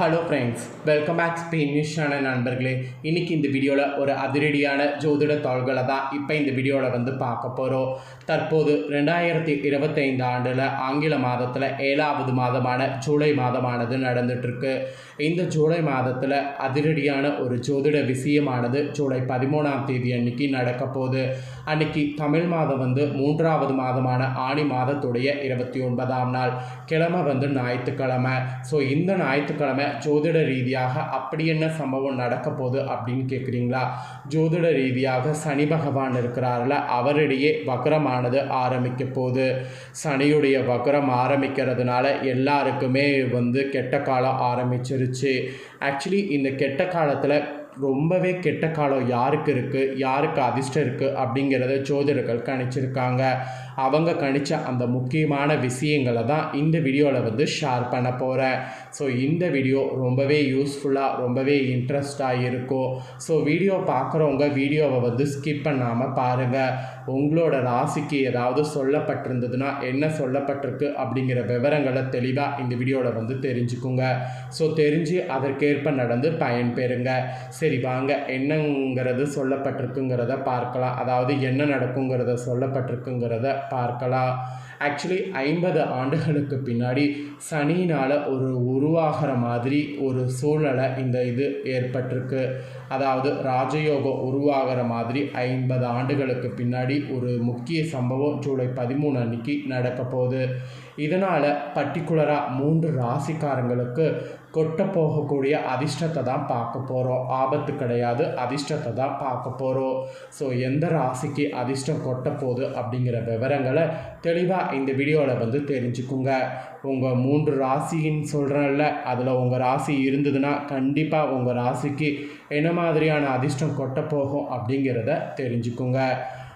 Hello friends welcome back Spain news channel நண்பர்களே. இன்றைக்கி இந்த வீடியோவில் ஒரு அதிரடியான ஜோதிட தாள்களை தான் இப்போ இந்த வீடியோவில் வந்து பார்க்க போகிறோம் தற்போது ரெண்டாயிரத்தி இருபத்தைந்து ஆண்டில் ஆங்கில மாதத்தில் ஏழாவது மாதமான ஜூலை மாதமானது நடந்துகிட்ருக்கு இந்த ஜூலை மாதத்தில் அதிரடியான ஒரு ஜோதிட விஷயமானது ஜூலை பதிமூணாம் தேதி அன்னைக்கு நடக்க போகுது. அன்னைக்கு தமிழ் மாதம் வந்து மூன்றாவது மாதமான ஆணி மாதத்துடைய இருபத்தி ஒன்பதாம் நாள். கிழமை வந்து ஞாயிற்றுக்கிழமை. ஸோ இந்த ஞாயிற்றுக்கிழமை ஜோதிட ரீதியாக அப்படி என்ன சம்பவம் நடக்க போகுது அப்படின்னு கேட்குறீங்களா ஜோதிட ரீதியாக சனி பகவான் இருக்கிறாரில் அவரிடையே வக்ரமானது ஆரம்பிக்க போகுது. சனியுடைய வக்ரம் ஆரம்பிக்கிறதுனால எல்லாருக்குமே வந்து கெட்ட காலம் ஆரம்பிச்சிருச்சு. ஆக்சுவலி இந்த கெட்ட காலத்தில் ரொம்பவே கெட்ட காலம் யாருக்கு இருக்குது யாருக்கு அதிர்ஷ்டம் இருக்குது அப்படிங்கிறத ஜோதிடர்கள் கணிச்சிருக்காங்க. அவங்க கணித்த அந்த முக்கியமான விஷயங்களை தான் இந்த வீடியோவில் வந்து ஷேர் பண்ண போகிறேன் ஸோ இந்த வீடியோ ரொம்பவே யூஸ்ஃபுல்லாக ரொம்பவே இன்ட்ரெஸ்டாக இருக்கும். ஸோ வீடியோ பார்க்குறவங்க வீடியோவை வந்து ஸ்கிப் பண்ணாமல் பாருங்கள் உங்களோட ராசிக்கு ஏதாவது சொல்லப்பட்டிருந்ததுன்னா என்ன சொல்லப்பட்டிருக்கு அப்படிங்கிற விவரங்களை தெளிவாக இந்த வீடியோவில் வந்து தெரிஞ்சுக்குங்க. ஸோ தெரிஞ்சு அதற்கேற்ப நடந்து பயன்பெறுங்க. சரி வாங்க. என்னங்கிறது சொல்லப்பட்டிருக்குங்கிறத பார்க்கலாம். அதாவது என்ன நடக்குங்கிறத சொல்லப்பட்டிருக்குங்கிறத பார்க்கலாம். ஆக்சுவலி ஐம்பது ஆண்டுகளுக்கு பின்னாடி சனினால் ஒரு உருவாகிற மாதிரி ஒரு சூழ்நிலை இந்த இது ஏற்பட்டிருக்கு. அதாவது ராஜயோகம் உருவாகிற மாதிரி ஐம்பது ஆண்டுகளுக்கு பின்னாடி ஒரு முக்கிய சம்பவம் ஜூலை பதிமூணு அன்னைக்கு நடக்க போகுது இதனால் பர்டிகுலராக மூன்று ராசிக்காரங்களுக்கு கொட்ட போகக்கூடிய அதிர்ஷ்டத்தை தான் பார்க்க போகிறோம் ஆபத்து கிடையாது அதிர்ஷ்டத்தை தான் பார்க்க போகிறோம் ஸோ எந்த ராசிக்கு அதிர்ஷ்டம் கொட்ட போகுது அப்படிங்கிற விவரங்களை தெளிவாக இந்த வீடியோவில் வந்து தெரிஞ்சுக்குங்க. உங்கள் மூன்று ராசின்னு சொல்கிறேன்ல அதில் உங்கள் ராசி இருந்ததுன்னா கண்டிப்பாக உங்கள் ராசிக்கு என்ன மாதிரியான அதிர்ஷ்டம் கொட்ட போகும் அப்படிங்கிறத தெரிஞ்சுக்குங்க.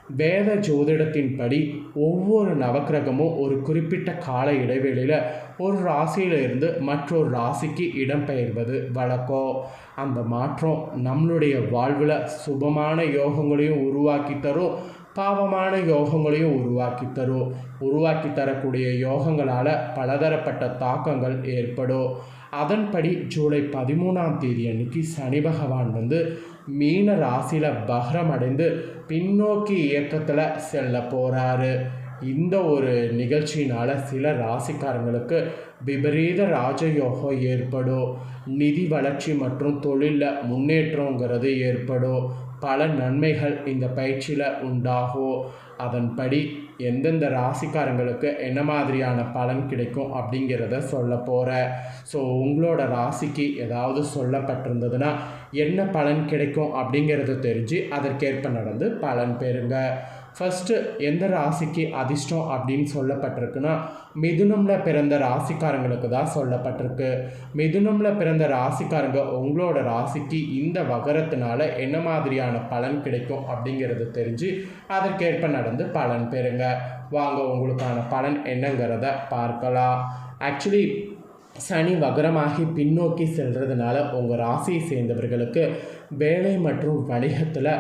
வேத ஜோதிடத்தின்படி ஒவ்வொரு நவக்கிரகமும் ஒரு குறிப்பிட்ட கால இடைவெளியில் ஒரு ராசியிலிருந்து மற்றொரு ராசிக்கு இடம்பெயர்வது. வழக்கம். அந்த மாற்றம் நம்மளுடைய வாழ்வில் சுபமான யோகங்களையும் உருவாக்கி தரும். பாவமான யோகங்களையும் உருவாக்கி தரும். உருவாக்கி தரக்கூடிய யோகங்களால் பலதரப்பட்ட தாக்கங்கள் ஏற்படும். அதன்படி ஜூலை பதிமூணாம் தேதி அன்னைக்கு சனி பகவான் வந்து மீன ராசியில் பகரம் அடைந்து பின்னோக்கி இயக்கத்தில் செல்ல போகிறாரு இந்த ஒரு நிகழ்ச்சியினால் சில ராசிக்காரங்களுக்கு விபரீத ராஜயோகம் ஏற்படும். நிதி வளர்ச்சி மற்றும் தொழிலில் முன்னேற்றங்கிறது ஏற்படும். பல நன்மைகள் இந்த பயிற்சியில் உண்டாகும் அதன்படி எந்தெந்த ராசிக்காரங்களுக்கு என்ன மாதிரியான பலன் கிடைக்கும் அப்படிங்கிறத சொல்ல போகிறேன் ஸோ உங்களோட ராசிக்கு ஏதாவது சொல்லப்பட்டிருந்ததுன்னா என்ன பலன் கிடைக்கும் அப்படிங்கிறத தெரிஞ்சு அதற்கேற்ப நடந்து பலன் பெறுங்க. ஃபஸ்ட்டு எந்த ராசிக்கு அதிர்ஷ்டம் அப்படின்னு சொல்லப்பட்டிருக்குன்னா மிதுனமில் பிறந்த ராசிக்காரங்களுக்கு தான் சொல்லப்பட்டிருக்கு. மிதுனமில் பிறந்த ராசிக்காரங்க உங்களோட ராசிக்கு இந்த வகரத்தினால என்ன மாதிரியான பலன் கிடைக்கும் அப்படிங்கிறது தெரிஞ்சு அதற்கேற்ப நடந்து பலன் பெறுங்க. வாங்க உங்களுக்கான பலன் என்னங்கிறத பார்க்கலாம். ஆக்சுவலி சனி வகரமாகி பின்னோக்கி செல்றதுனால உங்கள் ராசியை சேர்ந்தவர்களுக்கு வேலை மற்றும் வணிகத்தில்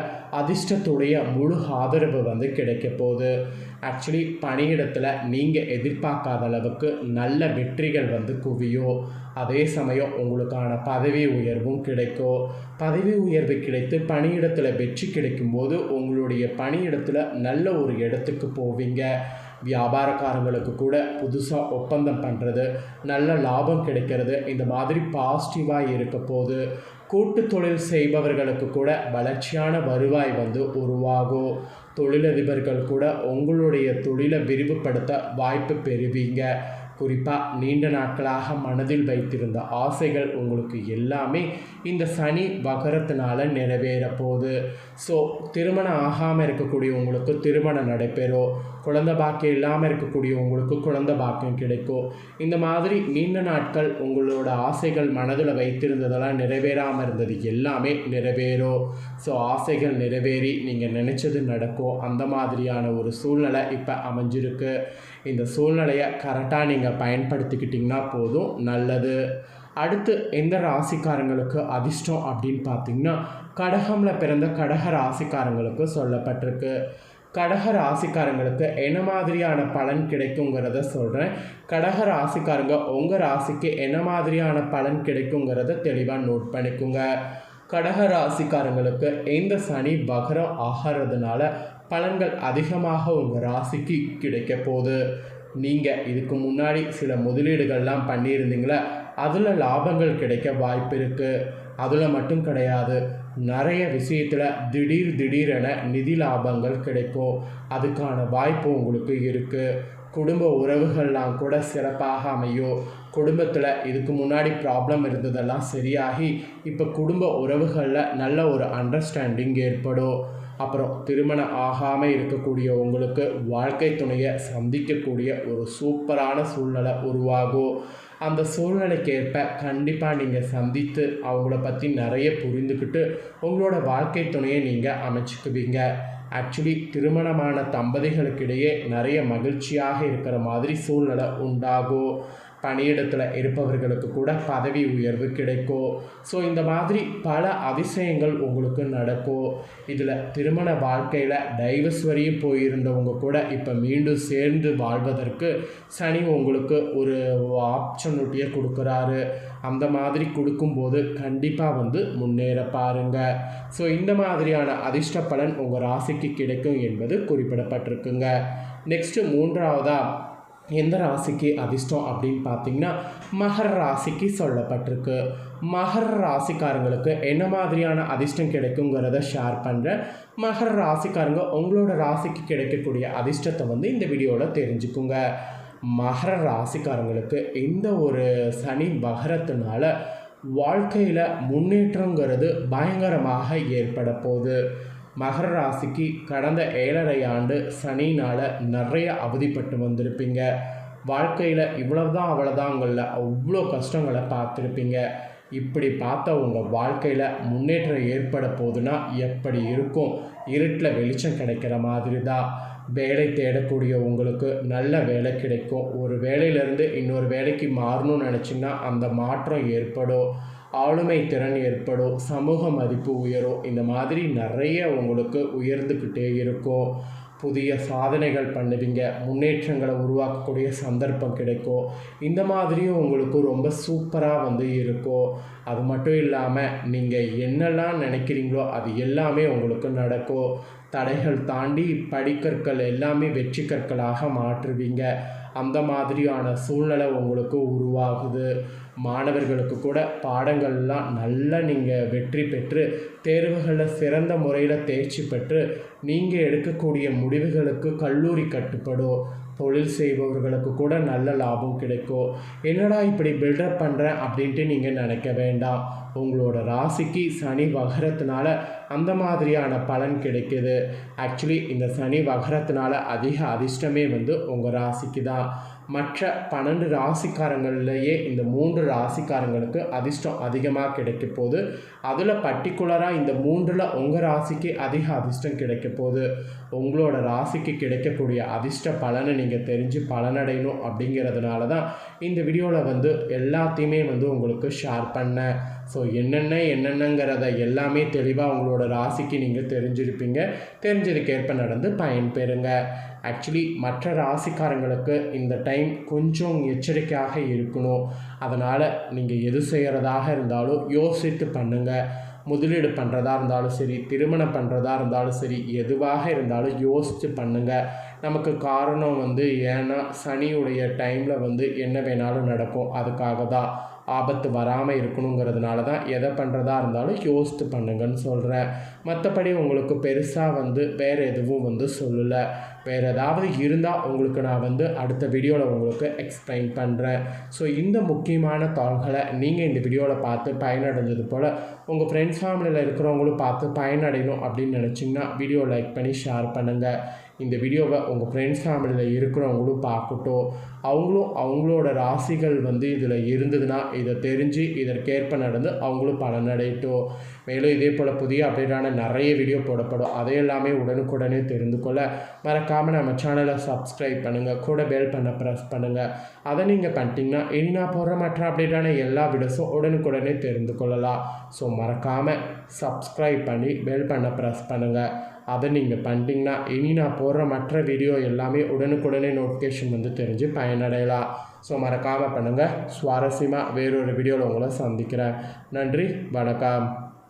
அதிர்ஷ்டத்துடைய முழு ஆதரவு வந்து கிடைக்க போகுது. ஆக்சுவலி பணியிடத்தில் நீங்கள் எதிர்பார்க்காத அளவுக்கு நல்ல வெற்றிகள் வந்து குவியும். அதே சமயம் உங்களுக்கான பதவி உயர்வும் கிடைக்கும். பதவி உயர்வு கிடைத்து பணியிடத்தில் வெற்றி கிடைக்கும்போது உங்களுடைய பணியிடத்தில் நல்ல ஒரு இடத்துக்கு போவீங்க. வியாபாரக்காரங்களுக்கு கூட புதுசாக ஒப்பந்தம் பண்ணுறது நல்ல லாபம் கிடைக்கிறது இந்த மாதிரி பாசிட்டிவாக இருக்க போது கூட்டு தொழில் செய்பவர்களுக்கு கூட வளர்ச்சியான வருவாய் வந்து உருவாகும். தொழிலதிபர்கள் கூட உங்களுடைய தொழிலை விரிவுபடுத்த வாய்ப்பு பெறுவீங்க. குறிப்பாக நீண்ட நாட்களாக மனதில் வைத்திருந்த ஆசைகள் உங்களுக்கு எல்லாமே இந்த சனி வகரத்தினால நிறைவேற போகுது. ஸோ திருமணம் ஆகாமல் இருக்கக்கூடிய உங்களுக்கு திருமணம் நடைபெறும் குழந்த பாக்கியம் இல்லாமல் இருக்கக்கூடிய உங்களுக்கு குழந்த பாக்கியம் கிடைக்கும் இந்த மாதிரி நீண்ட நாட்கள் உங்களோட ஆசைகள் மனதில் வைத்திருந்ததெல்லாம் நிறைவேறாமல் இருந்தது எல்லாமே நிறைவேறும் ஸோ ஆசைகள் நிறைவேறி நீங்கள் நினச்சது நடக்கும் அந்த மாதிரியான ஒரு சூழ்நிலை இப்போ அமைஞ்சிருக்கு. இந்த சூழ்நிலையை கரெக்டாக நீங்கள் பயன்படுத்திக்கிட்டிங்கன்னா போதும் நல்லது. அடுத்து எந்த ராசிக்காரங்களுக்கு அதிர்ஷ்டம் அப்படின்னு பார்த்தீங்கன்னா கடகமில் பிறந்த கடக ராசிக்காரங்களுக்கு சொல்லப்பட்டிருக்கு. கடக ராசிக்காரங்களுக்கு என்ன மாதிரியான பலன் கிடைக்குங்கிறத சொல்கிறேன் கடக ராசிக்காரங்க உங்கள் ராசிக்கு என்ன மாதிரியான பலன் கிடைக்குங்கிறத தெளிவாக நோட் பண்ணிக்கோங்க. கடக ராசிக்காரங்களுக்கு இந்த சனி பகரம் ஆகிறதுனால பலன்கள் அதிகமாக உங்கள் ராசிக்கு கிடைக்க போகுது. நீங்கள் இதுக்கு முன்னாடி சில முதலீடுகள்லாம் பண்ணியிருந்தீங்களா அதில் லாபங்கள் கிடைக்க வாய்ப்பு இருக்குது அதில் மட்டும் கிடையாது நிறைய விஷயத்தில் திடீர் திடீரென நிதி லாபங்கள் கிடைக்கும். அதுக்கான வாய்ப்பு உங்களுக்கு இருக்குது குடும்ப உறவுகள்லாம் கூட சிறப்பாக அமையும். குடும்பத்தில் இதுக்கு முன்னாடி ப்ராப்ளம் இருந்ததெல்லாம் சரியாகி இப்போ குடும்ப உறவுகளில் நல்ல ஒரு அண்டர்ஸ்டாண்டிங் ஏற்படும். அப்புறம் திருமணம் ஆகாமல் இருக்கக்கூடிய உங்களுக்கு வாழ்க்கை துணையை சந்திக்கக்கூடிய ஒரு சூப்பரான சூழ்நிலை உருவாகும். அந்த சூழ்நிலைக்கேற்ப கண்டிப்பாக நீங்கள் சந்தித்து அவங்கள பற்றி நிறைய புரிந்துக்கிட்டு உங்களோட வாழ்க்கை துணையை நீங்கள் அமைச்சுக்குவீங்க. ஆக்சுவலி திருமணமான தம்பதிகளுக்கிடையே நிறைய மகிழ்ச்சியாக இருக்கிற மாதிரி சூழ்நிலை உண்டாகும். பணியிடத்தில் இருப்பவர்களுக்கு கூட பதவி உயர்வு கிடைக்கும் ஸோ இந்த மாதிரி பல அதிசயங்கள் உங்களுக்கு நடக்கும் இதில் திருமண வாழ்க்கையில் டைவர்ஸ் வரையும் போயிருந்தவங்க கூட இப்போ மீண்டும் சேர்ந்து வாழ்வதற்கு சனி உங்களுக்கு ஒரு ஆப்பர்ச்சுனிட்டியை கொடுக்குறாரு. அந்த மாதிரி கொடுக்கும்போது கண்டிப்பாக வந்து முன்னேற பாருங்கள் ஸோ இந்த மாதிரியான அதிர்ஷ்ட பலன் உங்கள் ராசிக்கு கிடைக்கும் என்பது குறிப்பிடப்பட்டிருக்குங்க. நெக்ஸ்ட்டு மூன்றாவதாக எந்த ராசிக்கு அதிர்ஷ்டம் அப்படின்னு பார்த்தீங்கன்னா மகர ராசிக்கு சொல்லப்பட்டிருக்கு. மகர ராசிக்காரங்களுக்கு என்ன மாதிரியான அதிர்ஷ்டம் கிடைக்குங்கிறத ஷேர் பண்ணுறேன் மகர ராசிக்காரங்க உங்களோட ராசிக்கு கிடைக்கக்கூடிய அதிர்ஷ்டத்தை வந்து இந்த வீடியோவில் தெரிஞ்சுக்குங்க. மகர ராசிக்காரங்களுக்கு இந்த ஒரு சனி மகரத்தினால வாழ்க்கையில் முன்னேற்றங்கிறது பயங்கரமாக ஏற்பட போகுது. மகர ராசிக்கு கடந்த ஏழரை ஆண்டு சனினால் நிறைய அவதிப்பட்டு வந்திருப்பீங்க. வாழ்க்கையில் இவ்வளவுதான் அவ்வளோதாங்களில் அவ்வளோ கஷ்டங்களை பார்த்துருப்பீங்க. இப்படி பார்த்த உங்கள் வாழ்க்கையில் முன்னேற்றம் ஏற்பட போதுன்னா எப்படி இருக்கும்? இருட்டில் வெளிச்சம் கிடைக்கிற மாதிரி தான் வேலை தேடக்கூடிய உங்களுக்கு நல்ல வேலை கிடைக்கும். ஒரு வேலையிலேருந்து இன்னொரு வேலைக்கு மாறணும்னு நினச்சிங்கன்னா அந்த மாற்றம் ஏற்படும். ஆளுமை திறன் ஏற்படும். சமூக மதிப்பு உயரும். இந்த மாதிரி நிறைய உங்களுக்கு உயர்ந்துக்கிட்டே இருக்கும். புதிய சாதனைகள் பண்ணுவீங்க முன்னேற்றங்களை உருவாக்கக்கூடிய சந்தர்ப்பம் கிடைக்கும். இந்த மாதிரியும் உங்களுக்கு ரொம்ப சூப்பராக வந்து இருக்கும். அது மட்டும் இல்லாமல் நீங்கள் என்னெல்லாம் நினைக்கிறீங்களோ அது எல்லாமே உங்களுக்கு நடக்கும். தடைகள் தாண்டி படிக்கற்கள் எல்லாமே வெற்றி கற்களாக மாற்றுவீங்க. அந்த மாதிரியான சூழ்நிலை உங்களுக்கு உருவாகுது. மாணவர்களுக்கு கூட பாடங்கள்லாம் நல்லா நீங்கள் வெற்றி பெற்று தேர்வுகளில் சிறந்த முறையில் தேர்ச்சி பெற்று நீங்கள் எடுக்கக்கூடிய முடிவுகளுக்கு கல்லூரி கட்டுப்படும் தொழில் செய்பவர்களுக்கு கூட நல்ல லாபம் கிடைக்கும் என்னடா இப்படி பில்டப் பண்ணுறேன் அப்படின்ட்டு நீங்கள் நினைக்க வேண்டாம். உங்களோட ராசிக்கு சனி வகரத்தினால அந்த மாதிரியான பலன் கிடைக்கிது. ஆக்சுவலி இந்த சனி வகரத்தினால அதிக அதிர்ஷ்டமே வந்து உங்கள் ராசிக்கு தான். மற்ற பன்னெண்டு ராசிக்காரங்கள்லேயே இந்த மூன்று ராசிக்காரங்களுக்கு அதிர்ஷ்டம் அதிகமாக கிடைக்க போகுது. அதில் பர்டிகுலராக இந்த மூன்றில் உங்கள் ராசிக்கு அதிக அதிர்ஷ்டம் கிடைக்க போகுது. உங்களோட ராசிக்கு கிடைக்கக்கூடிய அதிர்ஷ்ட பலனை நீங்கள் தெரிஞ்சு பலனடையணும் அப்படிங்கிறதுனால தான் இந்த வீடியோவில் வந்து எல்லாத்தையுமே வந்து உங்களுக்கு ஷேர் பண்ணேன். ஸோ என்னென்ன என்னென்னங்கிறத எல்லாமே தெளிவாக உங்களோட ராசிக்கு நீங்கள் தெரிஞ்சிருப்பீங்க. தெரிஞ்சதுக்கேற்ப நடந்து பயன்பெறுங்க. ஆக்சுவலி மற்ற ராசிக்காரங்களுக்கு இந்த டைம் கொஞ்சம் எச்சரிக்கையாக இருக்கணும். அதனால் நீங்கள் எது செய்கிறதாக இருந்தாலும் யோசித்து பண்ணுங்கள் முதலீடு பண்ணுறதா இருந்தாலும் சரி திருமணம் பண்ணுறதா இருந்தாலும் சரி எதுவாக இருந்தாலும் யோசித்து பண்ணுங்கள் நமக்கு காரணம் வந்து ஏன்னா சனியுடைய டைமில் வந்து என்ன வேணாலும் நடக்கும். அதுக்காக தான் ஆபத்து வராமல் இருக்கணுங்கிறதுனால தான் எதை பண்ணுறதா இருந்தாலும் யோசித்து பண்ணுங்கன்னு சொல்கிறேன் மற்றபடி உங்களுக்கு பெருசாக வந்து வேறு எதுவும் வந்து சொல்லலை. வேறு ஏதாவது இருந்தால் உங்களுக்கு நான் வந்து அடுத்த வீடியோவில் உங்களுக்கு எக்ஸ்பிளைன் பண்ணுறேன் ஸோ இந்த முக்கியமான தாள்களை நீங்கள் இந்த வீடியோவில் பார்த்து பயனடைஞ்சது போல் உங்கள் ஃப்ரெண்ட்ஸ் ஃபேமிலியில் இருக்கிறவங்களும் பார்த்து பயனடையணும் அப்படின்னு நினச்சிங்கன்னா வீடியோ லைக் பண்ணி ஷேர் பண்ணுங்கள் இந்த வீடியோவை உங்கள் ஃப்ரெண்ட்ஸ் ஃபேமிலியில் இருக்கிறவங்களும் பார்க்கட்டும். அவங்களும் அவங்களோட ராசிகள் வந்து இதில் இருந்ததுன்னா இதை தெரிஞ்சு இதற்கேற்ப நடந்து அவங்களும் பலனடையட்டும் மேலும் இதே போல் புதிய அப்டேட்டான நிறைய வீடியோ போடப்படும். அதையெல்லாமே உடனுக்குடனே தெரிந்து கொள்ள மறக்காமல் நம்ம சேனலை சப்ஸ்கிரைப் பண்ணுங்கள் கூட பெல் பண்ண ப்ரெஸ் பண்ணுங்கள் அதை நீங்கள் பண்ணிட்டீங்கன்னா இனி நான் போடுற மற்ற அப்டேட்டான எல்லா வீடியோஸும் உடனுக்குடனே தெரிந்து கொள்ளலாம். ஸோ மறக்காமல் சப்ஸ்கிரைப் பண்ணி பெல் பண்ண ப்ரெஸ் பண்ணுங்கள் அதை நீங்கள் பண்ணிட்டீங்கன்னா இனி நான் போடுற மற்ற வீடியோ எல்லாமே உடனுக்குடனே நோட்டிஃபிகேஷன் வந்து தெரிஞ்சு பயனடையலாம். ஸோ மறக்காமல் பண்ணுங்கள் சுவாரஸ்யமாக வேறொரு வீடியோவில் உங்களை சந்திக்கிறேன். நன்றி வணக்கம்.